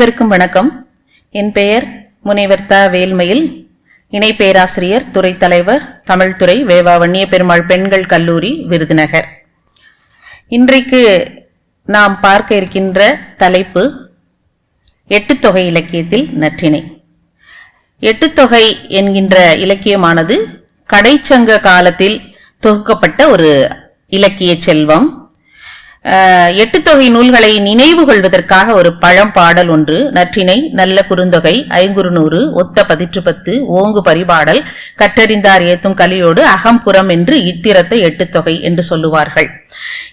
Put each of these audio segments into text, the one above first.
அனைவருக்கும் வணக்கம். என் பெயர் முனைவர் த வேல்மயில். இணை பேராசிரியர் துறை தலைவர் தமிழ்துறை வேவா வன்னிய பெருமாள் பெண்கள் கல்லூரி விருதுநகர். இன்றைக்கு நாம் பார்க்க இருக்கின்ற தலைப்பு எட்டுத்தொகை இலக்கியத்தில் நற்றினை எட்டுத்தொகை என்கின்ற இலக்கியமானது கடைச்சங்க காலத்தில் தொகுக்கப்பட்ட ஒரு இலக்கிய செல்வம். எட்டு எட்டுத்தொகை நூல்களை நினைவு கொள்வதற்காக ஒரு பழம்பாடல் ஒன்று நற்றினை நல்ல குறுந்தொகை ஐங்குறுநூறு ஒத்த பதிற்று பத்து ஓங்கு பரிபாடல் கற்றறிந்தார் ஏத்தும் கலியோடு அகம்புறம் என்று இத்திரத்தை எட்டுத்தொகை என்று சொல்லுவார்கள்.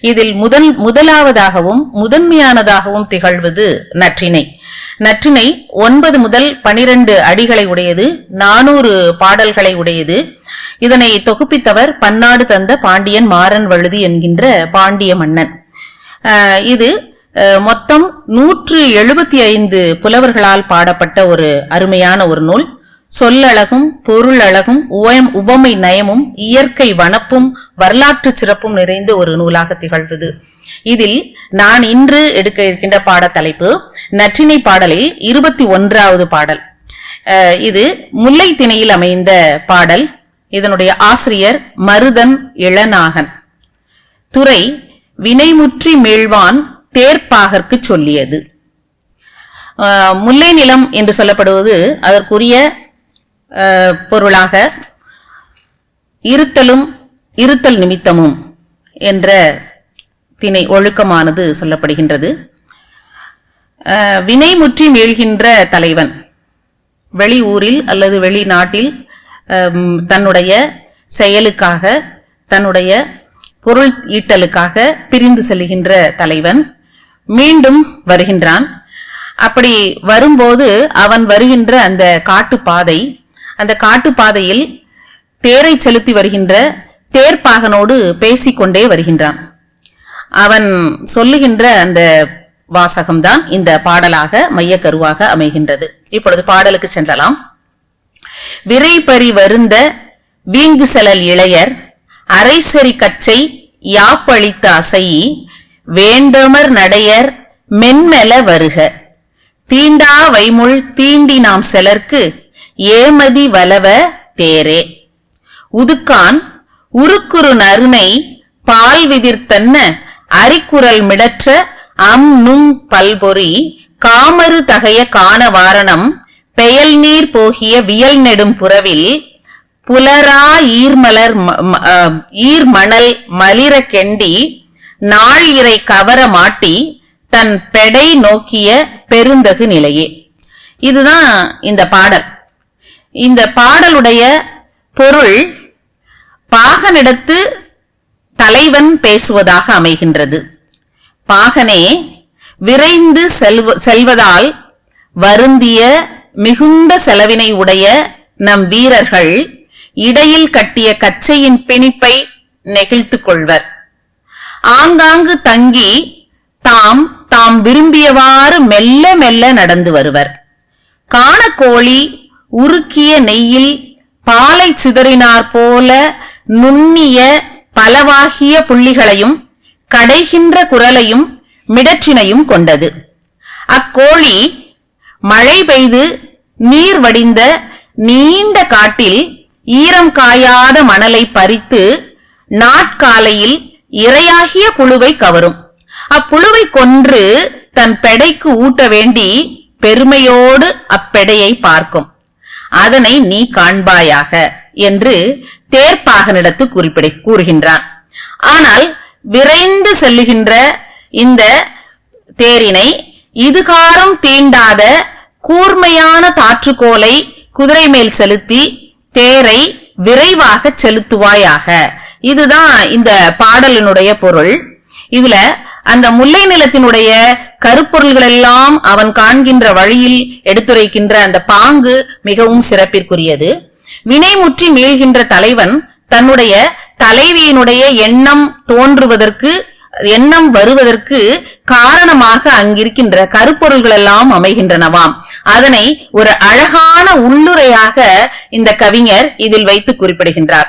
இதில் முதல் முதலாவதாகவும் முதன்மையானதாகவும் திகழ்வது நற்றினை நற்றினை ஒன்பது முதல் பனிரெண்டு அடிகளை உடையது நானூறு பாடல்களை உடையது. இதனை தொகுப்பித்தவர் பன்னாடு தந்த பாண்டியன் மாறன் வழுதி என்கின்ற பாண்டிய மன்னன். இது மொத்தம் நூற்று எழுபத்தி ஐந்து புலவர்களால் பாடப்பட்ட ஒரு அருமையான ஒரு நூல். சொல்லழகும் பொருளழகும் உவம் உவமை நயமும் இயற்கை வனப்பும் வரலாற்று சிறப்பும் நிறைந்த ஒரு நூலாக திகழ்வது. இதில் நான் இன்று எடுக்க இருக்கின்ற பாடத்தலைப்பு நற்றினை பாடலில் இருபத்தி ஒன்றாவது பாடல் இது முல்லை திணையில் அமைந்த பாடல். இதனுடைய ஆசிரியர் மருதன் இளநாகன். துறை வினைமுற்றி மீழ்வான் தேர்ப்பாகற்கு சொல்லியது. முல்லை நிலம் என்று சொல்லப்படுவது அதற்குரிய பொருளாக இருத்தலும் இருத்தல் நிமித்தமும் என்ற திணை ஒழுக்கமானது சொல்லப்படுகின்றது. வினைமுற்றி மீழ்கின்ற தலைவன் வெளியூரில் அல்லது வெளிநாட்டில் தன்னுடைய செயலுக்காக தன்னுடைய பொருள் ஈட்டலுக்காக பிரிந்து செல்கின்ற தலைவன் மீண்டும் வருகின்றான். அப்படி வரும்போது அவன் வருகின்ற அந்த காட்டுப்பாதை அந்த காட்டுப்பாதையில் தேரை செலுத்தி வருகின்ற தேர்ப்பாகனோடு பேசிக்கொண்டே வருகின்றான். அவன் சொல்லுகின்ற அந்த வாசகம்தான் இந்த பாடலாக மையக்கருவாக அமைகின்றது. இப்பொழுது பாடலுக்கு சென்றலாம் விரைபறி வருந்த வீங்கு செலல் இளையர் அரைசரி கச்சை யாப்பளித்த அசையி வேண்டமர் நடையர் மென்மெல வருக. தீண்டா வைமுள் தீண்டி நாம் செலர்க்கு ஏமதி வலவ தேரே. உதுக்கான் உருக்குறு நறுனை பால் விதிர்த்தன்ன அரிக்குரல் மிடற்ற அம் நும் பல்பொறி காமறு தகைய காண வாரணம் பெயல் நீர் போகிய வியல் நெடும் புறவில் புலரா ஈர்மலர் ம- ம- ஈர்மணல் மலிர கெண்டி நாள் இறை கவர மாட்டி தன் பெடை நோக்கிய பெருந்தகு நிலையே. இதுதான் இந்த பாடல். இந்த பாடலுடைய பொருள் பாகனிடத்து தலைவன் பேசுவதாக அமைகின்றது. பாகனே விரைந்து செல்வ செல்வதால் வருந்திய மிகுந்த செலவினை உடைய நம் வீரர்கள் இடையில் கட்டிய கச்சையின் பிணிப்பை நெகிழ்த்துக் கொள்வர் ஆங்காங்கு தங்கி தாம் தாம் விரும்பியவாறு மெல்ல மெல்ல நடந்து வருவர். காணக்கோழி உருக்கிய நெய்யில் பாலை சிதறினார் போல நுண்ணிய பலவாகிய புள்ளிகளையும் கடைகின்ற குரலையும் மிடற்றினையும் கொண்டது. அக்கோழி மழை பெய்து நீர் வடிந்த நீண்ட காட்டில் ஈரம் காயாத மணலை பறித்து நாட்காலையில் இரையாகிய புழுவை கவரும். அப்புழுவை கொன்று தன் பெடைக்கு ஊட்ட வேண்டி பெருமையோடு அப்பெடையை பார்க்கும். அதனை நீ காண்பாயாக என்று தேர்ப்பாகனிடத்து குறிப்பிட கூறுகின்றான். ஆனால் விரைந்து செல்லுகின்ற இந்த தேரினை இதுகாரம் தீண்டாத கூர்மையான தாற்றுக்கோலை குதிரை மேல் செலுத்தி தேரை விரைவாக செலுத்துவாயாக. இதுதான் இந்த பாடலினுடைய பொருள். இதுல அந்த முல்லை நிலத்தினுடைய கருப்பொருள்கள் எல்லாம் அவன் காண்கின்ற வழியில் எடுத்துரைக்கின்ற அந்த பாங்கு மிகவும் சிறப்பிற்குரியது. வினைமுற்றி மீள்கின்ற தலைவன் தன்னுடைய தலைவியினுடைய எண்ணம் தோன்றுவதற்கு எண்ணம் வருவதற்கு காரணமாக அங்கிருக்கின்ற கருப்பொருள்கள் எல்லாம் அமைகின்றனவாம். அதனை ஒரு அழகான உள்ளுரையாக இந்த கவிஞர் இதில் வைத்து குறிப்பிடுகின்றார்.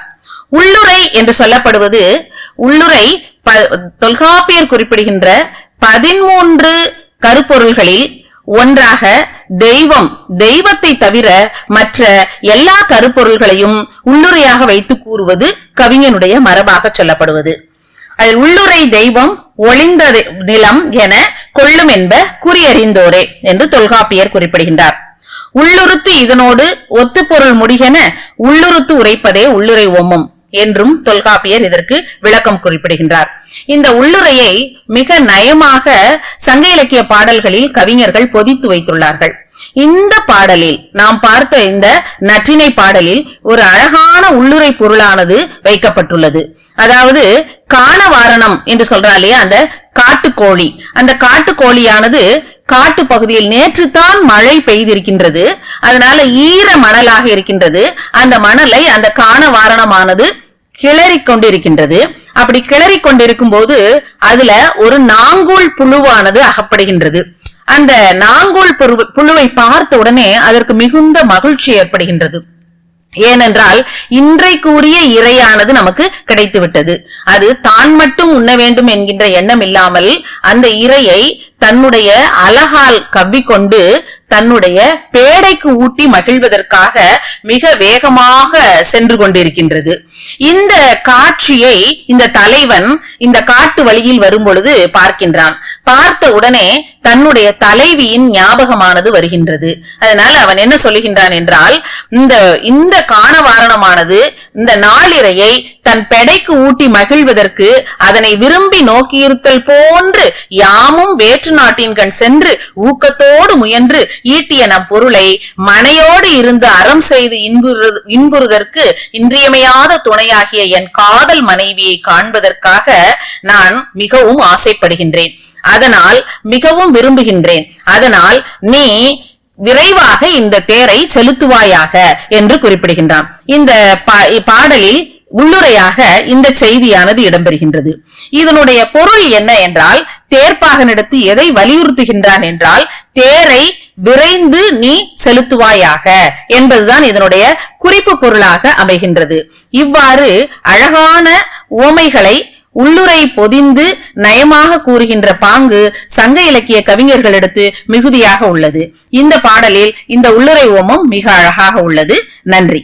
உள்ளுரை என்று சொல்லப்படுவது உள்ளுரை தொல்காப்பியர் குறிப்பிடுகின்ற பதிமூன்று கருப்பொருள்களில் ஒன்றாக தெய்வம் தெய்வத்தை தவிர மற்ற எல்லா கருப்பொருள்களையும் உள்ளுரையாக வைத்து கூறுவது கவிஞனுடைய மரபாக சொல்லப்படுவது. அதில் உள்ளுரை தெய்வம் ஒளிந்த நிலம் என கொள்ளும் என்ப குறியறிந்தோரே என்று தொல்காப்பியர் குறிப்பிடுகின்றார். உள்ளுறுத்து இதனோடு ஒத்துப்பொருள் முடிகென உள்ளுறுத்து உரைப்பதே உள்ளுரை ஓமம் என்றும் தொல்காப்பியர் இதற்கு விளக்கம் குறிப்பிடுகின்றார். இந்த உள்ளுரையை மிக நயமாக சங்க இலக்கிய பாடல்களில் கவிஞர்கள் பொதித்து வைத்துள்ளார்கள். இந்த பாடலில் நாம் பார்த்த இந்த நற்றினை பாடலில் ஒரு அழகான உள்ளுரை பொருளானது வைக்கப்பட்டுள்ளது. அதாவது காணவாரணம் என்று சொல்றாலே அந்த காட்டுக்கோழி. அந்த காட்டுக்கோழியானது காட்டு பகுதியில் நேற்று தான் மழை பெய்திருக்கின்றது. அதனால ஈர மணலாக இருக்கின்றது. அந்த மணலை அந்த காணவாரணமானது கிளறி கொண்டிருக்கின்றது. அப்படி கிளறி கொண்டிருக்கும் போது அதுல ஒரு நாங்கூல் புழுவானது அகப்படுகின்றது. அந்த நாங்கூல் புழுவை பார்த்த உடனே அதற்கு மிகுந்த மகிழ்ச்சி ஏற்படுகின்றது. ஏனென்றால் இன்றைக்குரிய இறையானது நமக்கு கிடைத்துவிட்டது. அது தான் மட்டும் உண்ண வேண்டும் என்கின்ற எண்ணம் இல்லாமல் அந்த இறையை தன்னுடைய அழகால் கவ்விக்கொண்டு தன்னுடைய பேடைக்கு ஊட்டி மகிழ்வதற்காக மிக வேகமாக சென்று கொண்டிருக்கின்றது. இந்த காட்சியை இந்த தலைவன் இந்த காட்டு வழியில் வரும் பொழுது பார்க்கின்றான். பார்த்த உடனே தன்னுடைய தலைவியின் ஞாபகமானது வருகின்றது. அதனால அவன் என்ன சொல்லுகின்றான் என்றால் இந்த இந்த காணவாரணமானது இந்த நாளிரையை தன் பெடைக்கு ஊட்டி மகிழ்வதற்கு அதனை விரும்பி நோக்கியிருத்தல் போன்று யாமும் வேற்று நாட்டின் நாட்டின்கண் சென்று ஊக்கத்தோடு முயன்று ஈட்டிய நம் பொருளை மனையோடு இருந்து அறம் செய்து இன்புறு இன்புறுதற்கு இன்றியமையாத துணையாகிய என் காதல் மனைவியை காண்பதற்காக நான் மிகவும் ஆசைப்படுகின்றேன். அதனால் மிகவும் விரும்புகின்றேன். அதனால் நீ விரைவாக இந்த தேரை செலுத்துவாயாக என்று குறிப்பிடுகின்றான். இந்த பாடலில் உள்ளுரையாக இந்த செய்தியானது இடம்பெறுகின்றது. இதனுடைய பொருள் என்ன என்றால் தேர்ப்பாகனிடத்து எதை வலியுறுத்துகின்றான் என்றால் தேரை விரைந்து நீ செலுத்துவாயாக என்பதுதான் இதனுடைய குறிப்பு பொருளாக அமைகின்றது. இவ்வாறு அழகான உவமைகளை உள்ளுரை பொதிந்து நயமாக கூறுகின்ற பாங்கு சங்க இலக்கிய கவிஞர்களிடத்து மிகுதியாக உள்ளது. இந்த பாடலில் இந்த உள்ளுரை ஓமம் மிக அழகாக உள்ளது. நன்றி.